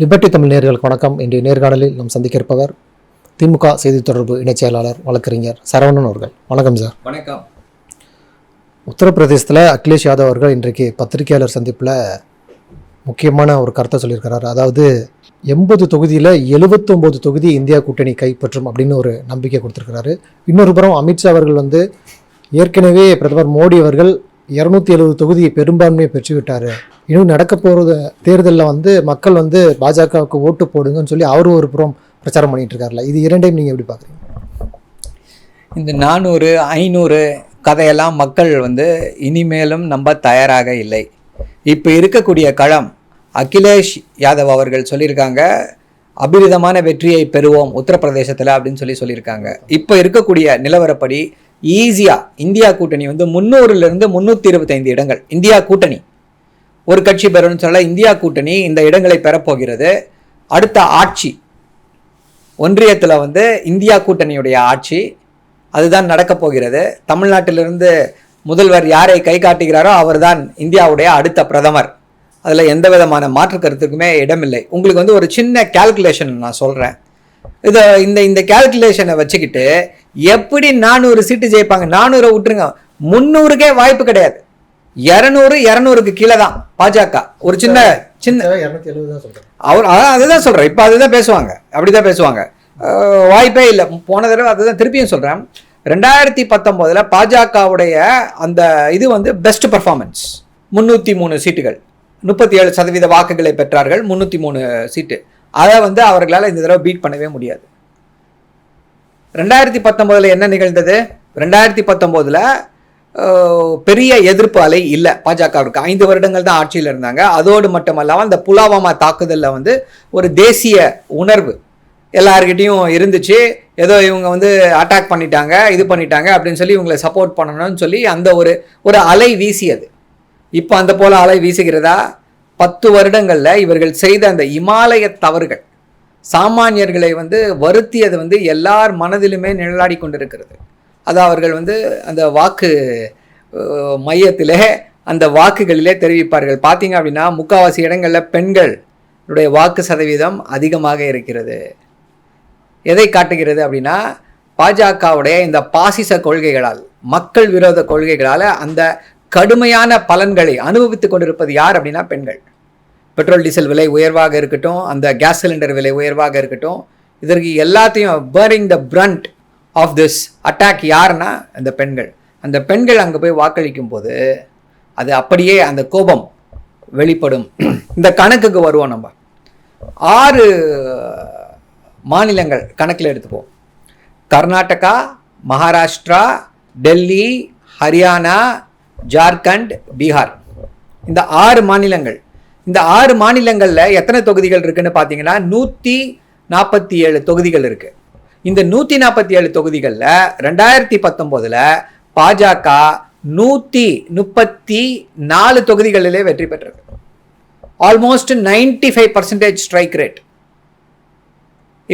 Liberty Tamil நேர்களுக்கு வணக்கம். இன்றைய நேர்காணலில் நாம் சந்திக்க இருப்பவர் திமுக செய்தி தொடர்பு இணைச் செயலாளர் வழக்கறிஞர் சரவணன் அவர்கள். வணக்கம் சார். வணக்கம். உத்தரப்பிரதேசத்தில் அகிலேஷ் யாதவ் அவர்கள் இன்றைக்கு பத்திரிகையாளர் சந்திப்பில் முக்கியமான ஒரு கருத்தை சொல்லியிருக்கிறார். அதாவது எண்பது தொகுதியில் எழுபத்தொம்போது தொகுதி இந்தியா கூட்டணி கைப்பற்றும் அப்படின்னு ஒரு நம்பிக்கை கொடுத்துருக்கிறாரு. இன்னொரு புறம் அமித்ஷா அவர்கள் வந்து ஏற்கனவே பிரதமர் மோடி அவர்கள் இரநூத்தி எழுபது தொகுதி பெரும்பான்மையை பெற்றுவிட்டார். இன்னும் நடக்க போகிற தேர்தலில் வந்து மக்கள் வந்து பாஜகவுக்கு ஓட்டு போடுங்கன்னு சொல்லி அவர் ஒரு புறம் பிரச்சாரம் பண்ணிகிட்டு இருக்காருல இது இரண்டையும் நீங்கள் எப்படி பார்க்குறீங்க இந்த நானூறு ஐநூறு கதையெல்லாம் மக்கள் வந்து இனிமேலும் நம்ப தயாராக இல்லை. இப்போ இருக்கக்கூடிய களம் அகிலேஷ் யாதவ் அவர்கள் சொல்லியிருக்காங்க அபிரிதமான வெற்றியை பெறுவோம் உத்தரப்பிரதேசத்தில் அப்படின்னு சொல்லி சொல்லியிருக்காங்க. இப்போ இருக்கக்கூடிய நிலவரப்படி ஈஸியாக இந்தியா கூட்டணி வந்து முந்நூறுலேருந்து முந்நூற்றி இருபத்தைந்து இடங்கள். இந்தியா கூட்டணி. ஒரு கட்சி பெறும்னு சொல்ல இந்தியா கூட்டணி இந்த இடங்களை பெறப்போகிறது. அடுத்த ஆட்சி ஒன்றியத்தில் வந்து இந்தியா கூட்டணியுடைய ஆட்சி அதுதான் நடக்கப் போகிறது. தமிழ்நாட்டிலிருந்து முதல்வர் யாரை கை காட்டுகிறாரோ அவர்தான் இந்தியாவுடைய அடுத்த பிரதமர். அதில் எந்த விதமான மாற்று கருத்துக்குமே இடமில்லை. உங்களுக்கு வந்து ஒரு சின்ன கேல்குலேஷன் நான் சொல்கிறேன் இதை இந்த இந்த கேல்குலேஷனை வச்சுக்கிட்டு எப்படி நானூறு சீட்டு ஜெயிப்பாங்க? நானூறை விட்டுருங்க. முந்நூறுக்கே வாய்ப்பு கிடையாது. இரநூறு இரநூறுக்கு கீழே தான் பாஜக. ஒரு சின்ன சின்ன அவர் அதுதான் சொல்கிறேன் இப்போ அதுதான் பேசுவாங்க. அப்படி தான் பேசுவாங்க வாய்ப்பே இல்லை. போன தடவை அதுதான் திருப்பியும் சொல்கிறேன் ரெண்டாயிரத்தி பத்தொம்போதில் பாஜகவுடைய அந்த இது வந்து பெஸ்ட் பர்ஃபார்மன்ஸ் முந்நூற்றி மூணு சீட்டுகள். முப்பத்தி ஏழு சதவீத வாக்குகளை பெற்றார்கள். முந்நூற்றி மூணு சீட்டு. அதை வந்து அவர்களால் இந்த தடவை பீட் பண்ணவே முடியாது. ரெண்டாயிரத்தி பத்தொம்போதில் என்ன நிகழ்ந்தது? ரெண்டாயிரத்தி பத்தொம்போதில் பெரிய எதிர்ப்பு அலை இல்லை. பாஜகவிற்கு ஐந்து வருடங்கள் தான் ஆட்சியில் இருந்தாங்க. அதோடு மட்டுமல்லாமல் அந்த புலாவாமா தாக்குதலில் வந்து ஒரு தேசிய உணர்வு எல்லார்கிட்டையும் இருந்துச்சு. ஏதோ இவங்க வந்து அட்டாக் பண்ணிட்டாங்க இது பண்ணிட்டாங்க அப்படின்னு சொல்லி இவங்களை சப்போர்ட் பண்ணணும்னு சொல்லி அந்த ஒரு ஒரு அலை வீசியது. இப்போ அந்த போல் அலை வீசுகிறதா? பத்து வருடங்களில் இவர்கள் செய்த அந்த இமாலய தவறுகள் சாமானியர்களை வந்து வருத்தியது வந்து எல்லார் மனதிலுமே நிழலாடி கொண்டிருக்கிறது. அது அவர்கள் வந்து அந்த வாக்கு மையத்திலே அந்த வாக்குகளிலே தெரிவிப்பார்கள். பார்த்தீங்க அப்படின்னா முக்காவாசி இடங்களில் பெண்களுடைய வாக்கு சதவீதம் அதிகமாக இருக்கிறது. எதை காட்டுகிறது அப்படின்னா பாஜகவுடைய இந்த பாசிச கொள்கைகளால் மக்கள் விரோத கொள்கைகளால் அந்த கடுமையான பலன்களை அனுபவித்துக் கொண்டிருப்பது யார் அப்படின்னா பெண்கள். பெட்ரோல் டீசல் விலை உயர்வாக இருக்கட்டும் அந்த கேஸ் சிலிண்டர் விலை உயர்வாக இருக்கட்டும் இதற்கு எல்லாத்தையும் bearing the brunt of this attack யாருன்னா அந்த பெண்கள். அந்த பெண்கள் அங்கே போய் வாக்களிக்கும் போது அது அப்படியே அந்த கோபம் வெளிப்படும். இந்த கணக்குக்கு வருவோம் நம்ம. ஆறு மாநிலங்கள் கணக்கில் எடுத்துப்போம். கர்நாடகா மகாராஷ்டிரா டெல்லி ஹரியானா ஜார்க்கண்ட் பீகார். இந்த ஆறு மாநிலங்கள். இந்த ஆறு மாநிலங்களில் எத்தனை தொகுதிகள் இருக்குன்னு பார்த்தீங்கன்னா நூற்றி நாற்பத்தி ஏழு தொகுதிகள் இருக்குது இந்த நூற்றி நாற்பத்தி ஏழு தொகுதிகளில் ரெண்டாயிரத்தி பத்தொம்போதில் பாஜக நூற்றி முப்பத்தி நாலு தொகுதிகளிலே வெற்றி பெற்றது. Almost ninety five percentage strike rate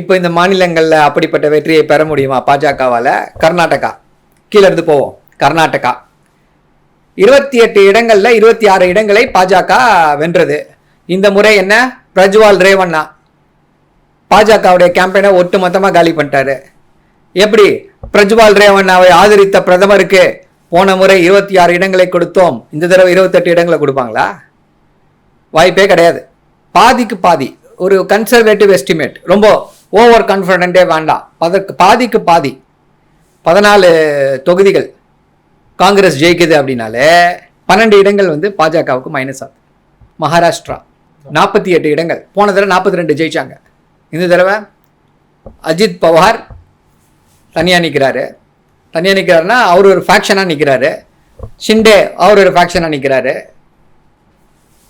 இப்போ இந்த மாநிலங்களில் அப்படிப்பட்ட வெற்றியை பெற முடியுமா? பாஜகவால்? கர்நாடகா. கீழே இருந்து போவோம். கர்நாடகா. இருபத்தி எட்டு இடங்களில் இருபத்தி ஆறு இடங்களை பாஜக வென்றது. இந்த முறை என்ன? பிரஜ்வால் ரேவண்ணா. பாஜகவுடைய கேம்பெயினை ஒட்டுமொத்தமாக காலி பண்ணிட்டாரு. எப்படி? பிரஜ்வால் ரேவண்ணாவை ஆதரித்த பிரதமருக்கு போன முறை இருபத்தி ஆறு இடங்களை கொடுத்தோம். இந்த தடவை இருபத்தெட்டு இடங்களை கொடுப்பாங்களா? வாய்ப்பே கிடையாது. பாதிக்கு பாதி. ஒரு கன்சர்வேட்டிவ் எஸ்டிமேட் ரொம்ப ஓவர் கான்ஃபிடென்ட்டே வேண்டாம். அதற்கு பாதிக்கு பாதி. பதினாலு தொகுதிகள் காங்கிரஸ் ஜெயிக்குது அப்படின்னாலே பன்னெண்டு இடங்கள் வந்து பாஜகவுக்கு மைனஸ் ஆகுது. மகாராஷ்டிரா நாற்பத்தி எட்டு இடங்கள். போன தடவை நாற்பத்தி ரெண்டு ஜெயிச்சாங்க. இந்த தடவை அஜித் பவார் தனியாக நிற்கிறாரு தனியாக நிற்கிறாருன்னா அவர் ஒரு ஃபேக்ஷனாக நிற்கிறாரு ஷிண்டே அவர் ஒரு ஃபேக்ஷனாக நிற்கிறாரு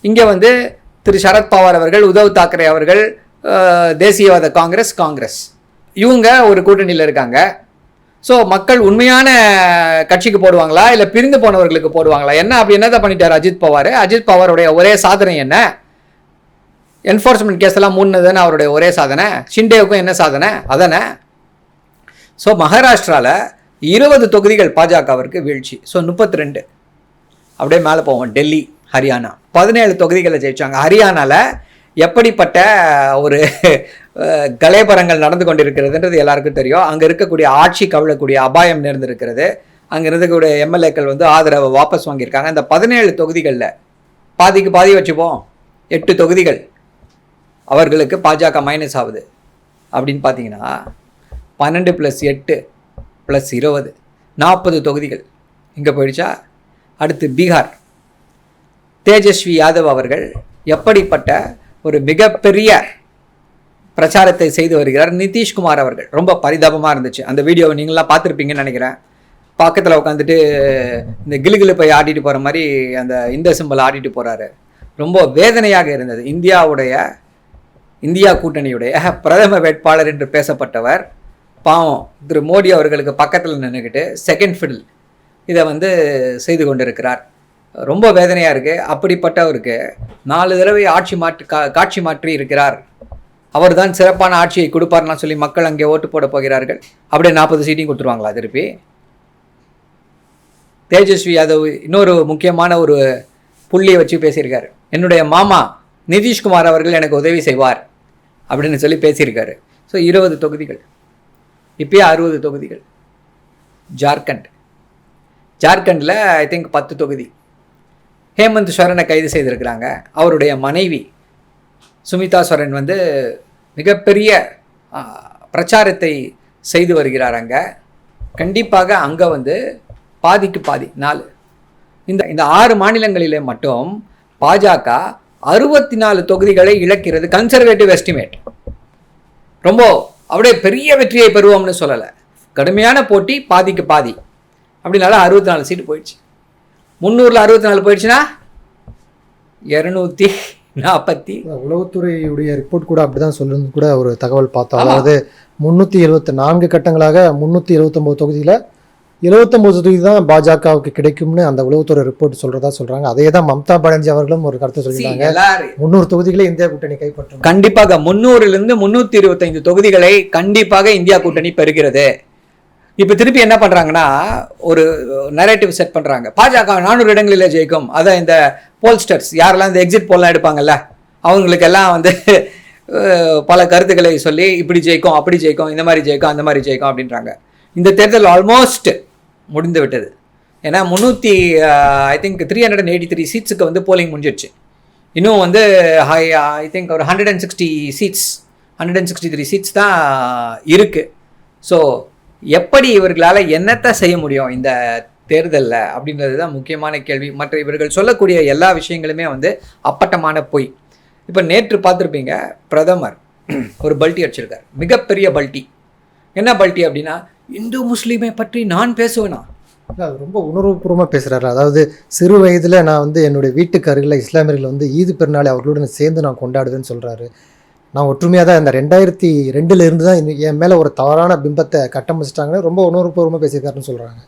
இங்கே வந்து திரு சரத்பவார் அவர்கள் உத்தவ் தாக்கரே அவர்கள் தேசியவாத காங்கிரஸ் காங்கிரஸ். இவங்க ஒரு கூட்டணியில் இருக்காங்க. ஸோ மக்கள் உண்மையான கட்சிக்கு போடுவாங்களா? இல்லை பிரிந்து போனவர்களுக்கு போடுவாங்களா? என்ன அப்படி என்னதான் பண்ணிட்டார் அஜித் பவார்? அஜித் பவாருடைய ஒரே சாதனை என்ன? என்ஃபோர்ஸ்மெண்ட் கேஸ் எல்லாம் மூணுனதுன்னு அவருடைய ஒரே சாதனை? ஷிண்டேவுக்கும் என்ன சாதனை? அதானே. ஸோ மகாராஷ்டிராவில் இருபது தொகுதிகள் பாஜகவிற்கு வீழ்ச்சி. ஸோ முப்பத்தி ரெண்டு அப்படியே மேலே போவோம். டெல்லி ஹரியானா. பதினேழு தொகுதிகளை ஜெயிச்சாங்க. ஹரியானாவில் எப்படிப்பட்ட ஒரு அஹ், நடந்து கொண்டிருக்கிறதுன்றது எல்லாருக்கும் தெரியும். அங்கே இருக்கக்கூடிய ஆட்சி கவிழக்கூடிய அபாயம் நேர்ந்திருக்கிறது. அங்கே இருக்கக்கூடிய எம்எல்ஏக்கள் வந்து ஆதரவை வாபஸ் வாங்கியிருக்காங்க. இந்த பதினேழு தொகுதிகளில் பாதிக்கு பாதி வச்சுப்போம். எட்டு தொகுதிகள். அவர்களுக்கு பாஜக மைனஸ் ஆகுது. அப்படின்னு பார்த்தீங்கன்னா பன்னெண்டு ப்ளஸ் எட்டு ப்ளஸ் இருபது நாற்பது தொகுதிகள். இங்கே போயிடுச்சா? அடுத்து பீகார். தேஜஸ்வி யாதவ் அவர்கள் எப்படிப்பட்ட ஒரு மிகப்பெரிய பிரச்சாரத்தை செய்து வருகிறார்? நிதிஷ்குமார் அவர்கள். ரொம்ப பரிதாபமாக இருந்துச்சு. அந்த வீடியோவை நீங்களாம் பார்த்துருப்பீங்கன்னு நினைக்கிறேன். பக்கத்தில் உட்காந்துட்டு இந்த கிலுகிலுப்பை ஆடிட்டு போகிற மாதிரி அந்த இந்த சிம்பிள் ஆடிட்டு போகிறாரு ரொம்ப வேதனையாக இருந்தது. இந்தியாவுடைய இந்தியா கூட்டணியுடைய பிரதம வேட்பாளர் என்று பேசப்பட்டவர் பாவம் திரு மோடி அவர்களுக்கு பக்கத்தில் நின்றுக்கிட்டு செகண்ட் ஃபிடில் இதை வந்து செய்து கொண்டிருக்கிறார். ரொம்ப வேதனையாக இருக்குது அப்படிப்பட்டவருக்கு நாலு தடவை ஆட்சி மாற்றி கா காட்சி மாற்றி இருக்கிறார். அவர் தான் சிறப்பான ஆட்சியை கொடுப்பார்னா சொல்லி மக்கள் அங்கே ஓட்டு போட போகிறார்கள். அப்படியே நாற்பது சீட்டையும் கொடுத்துருவாங்களா திருப்பி? தேஜஸ்வி யாதவ் இன்னொரு முக்கியமான ஒரு புள்ளியை வச்சு பேசியிருக்காரு. என்னுடைய மாமா நிதிஷ்குமார் அவர்கள் எனக்கு உதவி செய்வார். அப்படின்னு சொல்லி பேசியிருக்காரு. ஸோ இருபது தொகுதிகள். இப்பயே அறுபது தொகுதிகள். ஜார்க்கண்ட். ஜார்க்கண்டில் ஐ திங்க் பத்து தொகுதி. ஹேமந்த் சோரனை கைது செய்திருக்கிறாங்க. அவருடைய மனைவி சுமிதா சோரன் வந்து மிகப்பெரிய பிரச்சாரத்தை செய்து வருகிறார் அங்கே. கண்டிப்பாக அங்கே வந்து பாதிக்கு பாதி நாலு. இந்த இந்த ஆறு மாநிலங்களிலே மட்டும் பாஜக அறுபத்தி நாலு தொகுதிகளை இழக்கிறது கன்சர்வேட்டிவ் எஸ்டிமேட் ரொம்ப அப்படியே பெரிய வெற்றியை பெறுவோம்னு சொல்லலை. கடுமையான போட்டி பாதிக்கு பாதி. அப்படினால அறுபத்தி நாலு சீட்டு போயிடுச்சு. முந்நூறில் அறுபத்தி நாலு போயிடுச்சுன்னா இரநூத்தி நாற்பத்தி உளவுத்துறையுடைய ரிப்போர்ட் கூட அப்படிதான் சொல்லுன்னு கூட ஒரு தகவல் பார்த்தோம். அதாவது முன்னூற்றி எழுபத்தி நான்கு கட்டங்களாக முன்னூற்றி எழுபத்தொம்போது தொகுதியில் எழுபத்தொம்போது தொகுதி தான் பாஜகவுக்கு கிடைக்கும்னு அந்த உளவுத்துறை ரிப்போர்ட் சொல்றதா சொல்றாங்க. அதே தான் மம்தா பானர்ஜி அவர்களும் ஒரு கருத்தை சொல்லியிருக்காங்க முந்நூறு தொகுதிகளை இந்தியா கூட்டணி கைப்பற்றும். கண்டிப்பாக முந்நூறிலிருந்து முந்நூற்றி இருபத்தைந்து தொகுதிகளை கண்டிப்பாக இந்தியா கூட்டணி பெறுகிறது. இப்போ திருப்பி என்ன பண்ணுறாங்கன்னா ஒரு நரேட்டிவ் செட் பண்ணுறாங்க பாஜக நானூறு இடங்களில் ஜெயிக்கும். அதான் இந்த போல்ஸ்டர்ஸ் யாரெல்லாம் இந்த எக்ஸிட் போல்லாம் எடுப்பாங்கல்ல அவங்களுக்கெல்லாம் வந்து பல கருத்துக்களை சொல்லி இப்படி ஜெயிக்கும் அப்படி ஜெயிக்கும் இந்த மாதிரி ஜெயிக்கும் அந்த மாதிரி ஜெயிக்கும் அப்படின்றாங்க. இந்த தேர்தல் ஆல்மோஸ்ட் முடிந்து விட்டது ஏன்னா முந்நூற்றி I think three hundred eighty three சீட்ஸுக்கு வந்து போலிங் முடிஞ்சிடுச்சு இன்னும் வந்து ஹை ஐ திங்க் ஒரு hundred and sixty seats hundred and sixty three seats தான் இருக்குது ஸோ எப்படி இவர்களால் என்னத்தை செய்ய முடியும் இந்த தேர்தலில் அப்படின்றது தான் முக்கியமான கேள்வி. மற்ற இவர்கள் சொல்லக்கூடிய எல்லா விஷயங்களுமே வந்து அப்பட்டமான பொய். இப்போ நேற்று பார்த்துருப்பீங்க பிரதமர் ஒரு பல்ட்டி அடிச்சிருக்கார். மிகப்பெரிய பல்ட்டி. என்ன பல்ட்டி அப்படின்னா இந்து முஸ்லீமை பற்றி நான் பேசுவேனா? அது ரொம்ப உணர்வுபூர்வமாக பேசுகிறாரு அதாவது சிறு வயதில் நான் வந்து என்னுடைய வீட்டுக்கு அருகில் இஸ்லாமியர்கள் வந்து ஈது பெருநாளை அவர்களுடன் சேர்ந்து நான் கொண்டாடுவேன்னு சொல்கிறாரு நான் ஒற்றுமையாக தான் இந்த ரெண்டாயிரத்தி ரெண்டுல இருந்து தான் என் மேலே ஒரு தவறான பிம்பத்தை கட்டமைச்சிட்டாங்கன்னு ரொம்ப உணர்வுபூர்வமாக பேசியிருக்காருன்னு சொல்கிறாங்க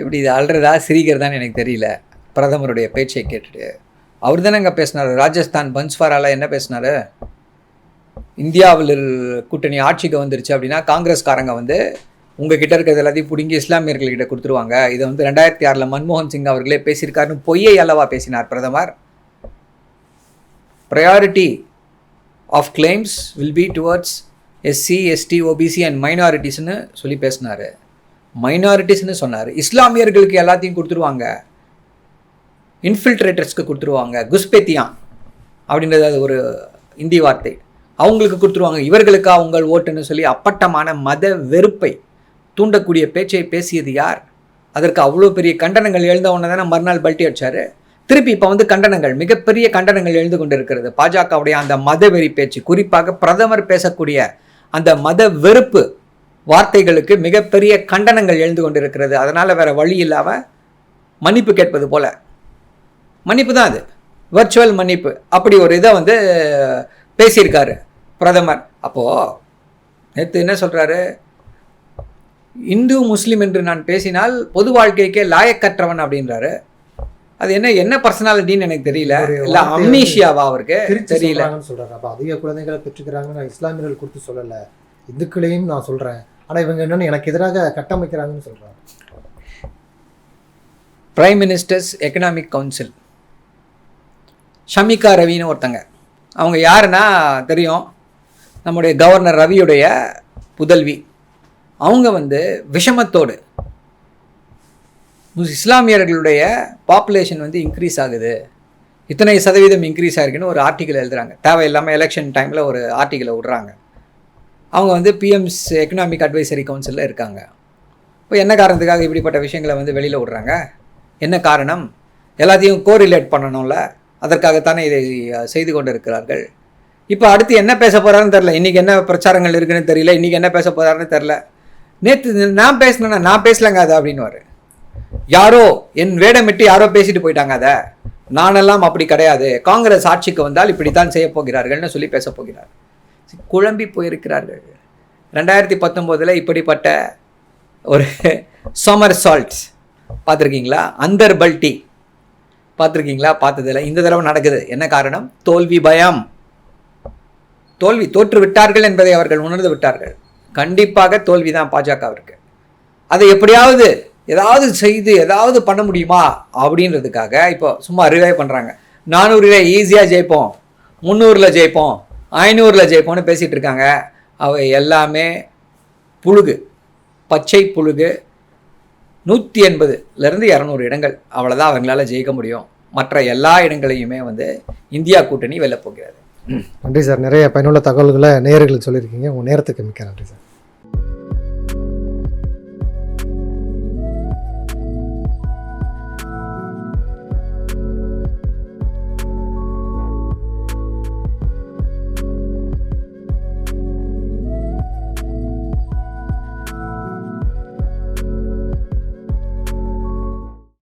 இப்படி இது அழுறதா சிரிக்கிறதான்னு எனக்கு தெரியல. பிரதமருடைய பேச்சை கேட்டுட்டு. அவர் தானே அங்கே பேசினார்? ராஜஸ்தான் பன்ஸ்வாரால என்ன பேசினாரு? இந்தியாவில் கூட்டணி ஆட்சிக்கு வந்துருச்சு அப்படின்னா காங்கிரஸ்காரங்க வந்து உங்ககிட்ட இருக்கிறது எல்லாத்தையும் பிடுங்கி இஸ்லாமியர்கள்கிட்ட கொடுத்துருவாங்க. இதை வந்து ரெண்டாயிரத்தி ஆறில் மன்மோகன் சிங் அவர்களே பேசியிருக்காருன்னு பொய்யை அல்லவா பேசினார் பிரதமர்? Priority of claims will be towards SC ST OBC and மைனாரிட்டிஸ்னு சொல்லி பேசினார். மைனாரிட்டிஸ்னு சொன்னார். இஸ்லாமியர்களுக்கு எல்லாத்தையும் கொடுத்துருவாங்க. இன்ஃபில்ட்ரேட்டர்ஸ்க்கு கொடுத்துருவாங்க. குஸ்பெத்தியான் அப்படின்றது அது ஒரு இந்தி வார்த்தை. அவங்களுக்கு கொடுத்துருவாங்க. இவர்களுக்கா உங்கள் ஓட்டுன்னு சொல்லி அப்பட்டமான மத வெறுப்பை தூண்டக்கூடிய பேச்சை பேசியது யார்? அதற்கு அவ்வளோ பெரிய கண்டனங்கள் எழுத உடனே தானே மறுநாள் பல்ட்டி அடிச்சார். திருப்பி இப்போ வந்து கண்டனங்கள் மிகப்பெரிய கண்டனங்கள் எழுந்து கொண்டிருக்கிறது. பாஜகவுடைய அந்த மத வெறி பேச்சு குறிப்பாக பிரதமர் பேசக்கூடிய அந்த மத வெறுப்பு வார்த்தைகளுக்கு மிகப்பெரிய கண்டனங்கள் எழுந்து கொண்டிருக்கிறது. அதனால் வேறு வழி இல்லாமல் மன்னிப்பு கேட்பது போல. மன்னிப்பு தான் அது. வர்ச்சுவல் மன்னிப்பு. அப்படி ஒரு இதை வந்து பேசியிருக்காரு. பிரதமர். அப்போது நேற்று என்ன சொல்கிறாரு இந்து முஸ்லீம் என்று நான் பேசினால் பொது வாழ்க்கைக்கே லாயக்கற்றவன் அப்படின்றாரு. அது என்ன என்ன பர்சனாலிட்டின்னு எனக்கு தெரியல. இல்ல அம்னீஷியாவா அவருக்கு தெரியல. சொல்கிறாரு அப்போ அதிக குழந்தைகளை பெற்றுக்கிறாங்க நான் இஸ்லாமியர்கள் கொடுத்து சொல்லலை. இந்துக்களையும் நான் சொல்கிறேன் ஆனால் இவங்க என்னன்னு எனக்கு எதிராக கட்டமைக்கிறாங்கன்னு சொல்கிறாங்க prime minister's economic council Shamika ரவின்னு ஒருத்தங்க. அவங்க யாருன்னா தெரியும்? நம்முடைய கவர்னர் ரவியுடைய புதல்வி. அவங்க வந்து விஷமத்தோடு முஸ் இஸ்லாமியர்களுடைய பாப்புலேஷன் வந்து இன்க்ரீஸ் ஆகுது. இத்தனை சதவீதம் இன்க்ரீஸ் ஆகிருக்குன்னு ஒரு ஆர்டிக்கல் எழுதுறாங்க. தேவையில்லாமல் எலெக்ஷன் டைமில் ஒரு ஆர்டிக்கலை விட்றாங்க. அவங்க வந்து பிஎம்ஸ் எக்கனாமிக் அட்வைசரி கவுன்சிலில் இருக்காங்க. இப்போ என்ன காரணத்துக்காக இப்படிப்பட்ட விஷயங்களை வந்து வெளியில் விடுறாங்க? என்ன காரணம்? எல்லாத்தையும் கோரிலேட் பண்ணணும்ல. அதற்காகத்தானே இதை செய்து கொண்டு இருக்கிறார்கள் இப்போ அடுத்து என்ன பேச போகிறாருன்னு தெரில இன்றைக்கி என்ன பிரச்சாரங்கள் இருக்குன்னு தெரியல. இன்றைக்கி என்ன பேச போகிறாருன்னு தெரில நேற்று நான் பேசினேன்னா நான் பேசலங்க அதை அப்படின்னு யாரோ என் வேடமிட்டு யாரோ பேசிட்டு போயிட்டாங்க அதை. நானெல்லாம் அப்படி கிடையாது. காங்கிரஸ் ஆட்சிக்கு வந்தால் இப்படித்தான் செய்ய போகிறார்கள்னு சொல்லி பேச போகிறார். குழம்பி போயிருக்கிறார்கள். ரெண்டாயிரத்தி பத்தொம்போதில் இப்படிப்பட்ட ஒரு சமர் சால்ட்ஸ் பார்த்துருக்கீங்களா? அந்தர் பல்டி பார்த்துருக்கீங்களா? பார்த்ததில்ல. இந்த தடவை நடக்குது. என்ன காரணம்? தோல்வி பயம். தோல்வி தோற்று விட்டார்கள் என்பதை அவர்கள் உணர்ந்து விட்டார்கள். கண்டிப்பாக தோல்வி தான் பாஜகவிற்கு. அதை எப்படியாவது ஏதாவது செய்து ஏதாவது பண்ண முடியுமா அப்படின்றதுக்காக இப்போ சும்மா ரிவைவ் பண்ணுறாங்க நானூறுல ஈஸியாக ஜெயிப்போம் முந்நூறில் ஜெயிப்போம் ஐநூறில் ஜெயிப்போம்னு பேசிகிட்டு இருக்காங்க. அவை எல்லாமே புழுகு பச்சை புழுகு. நூற்றி எண்பதுலேருந்து இரநூறு இடங்கள். அவ்வளோதான் அவங்களால ஜெயிக்க முடியும். மற்ற எல்லா இடங்களையுமே வந்து இந்தியா கூட்டணி வெல்லப்போகிறது நன்றி சார். நிறைய பயனுள்ள தகவல்களை நேயர்களுக்கு சொல்லியிருக்கீங்க. உங்கள் நேரத்துக்கு மிக்க நன்றி சார்.